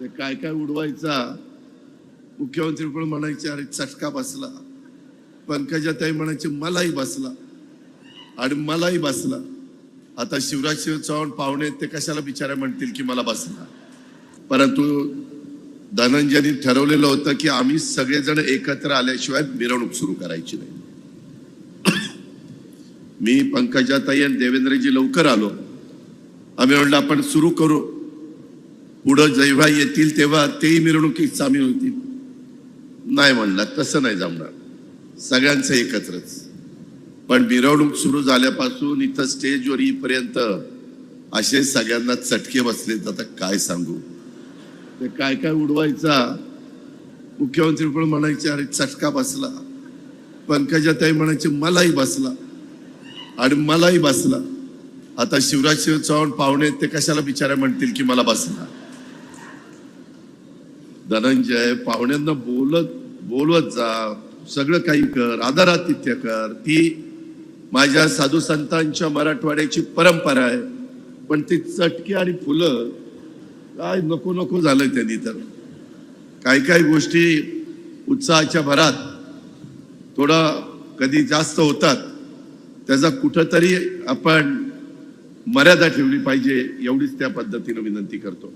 ते काय काय उडवायचा? मुख्यमंत्री पण म्हणायचे अरे चटका बसला. पंकजाताई म्हणायचे मलाही बसला. आणि मलाही बसला. आता शिवराज शिव चव्हाण पाहुणे ते कशाला बिचारा म्हणतील की मला बसला? परंतु धनंजयनी ठरवलेलं होतं की आम्ही सगळेजण एकत्र आल्याशिवाय मिरवणूक सुरू करायची नाही. मी पंकजाताई आणि देवेंद्रजी लवकर आलो. आम्ही म्हणलं आपण सुरू करू. पुढं जेव्हा येतील तेव्हा तेही मिरवणुकीत सामील होतील. नाही म्हणला तसं नाही जमणार. सगळ्यांचं एकत्रच. पण मिरवणूक सुरू झाल्यापासून इथं स्टेजवर येईपर्यंत असे सगळ्यांना चटके बसलेत आता काय सांगू? ते काय काय उडवायचा? मुख्यमंत्री पण म्हणायचे अरे चटका बसला. पंकजाताई म्हणायचे मलाही बसला. आणि मलाही बसला. आता शिवराज शिव चव्हाण पाहुणे ते कशाला बिचारा म्हणतील की मला बसला? धनंजय पाहुण्यांना बोलत बोलवत जा. सगळं काही कर आदरातिथ्य कर. ती माझ्या साधू संतांच्या मराठवाड्याची परंपरा आहे. पण ती चटकी आणि फुलं काय नको नको झालं त्यांनी तर. काही काही गोष्टी उत्साहाच्या भरात थोडा कधी जास्त होतात. त्याचा कुठंतरी आपण मर्यादा ठेवली पाहिजे एवढीच त्या पद्धतीनं विनंती करतो.